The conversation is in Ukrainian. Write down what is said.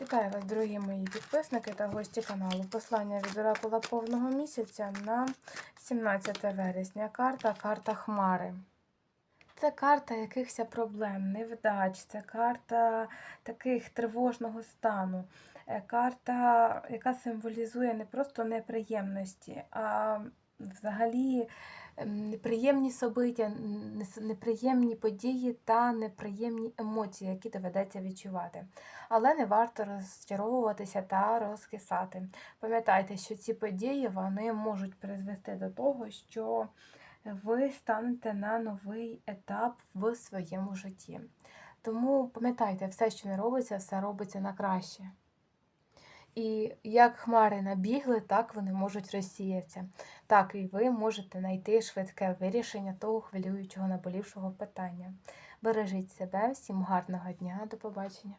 Вітаю вас, дорогі мої підписники та гості каналу. Послання від оракула повного місяця на 17 вересня. Карта карта Хмари. Це карта якихось проблем, невдач, це карта таких тривожного стану. Е, Карта, яка символізує не просто неприємності, а взагалі ем, неприємні собиття, неприємні події та неприємні емоції, які доведеться відчувати. Але не варто розчаровуватися та розкисати. Пам'ятайте, що ці події вони можуть призвести до того, що ви станете на новий етап в своєму житті. Тому пам'ятайте, все, що не робиться, все робиться на краще. І як хмари набігли, так вони можуть розсіятися. Так і ви можете знайти швидке вирішення того хвилюючого наболівшого питання. Бережіть себе, всім гарного дня, до побачення.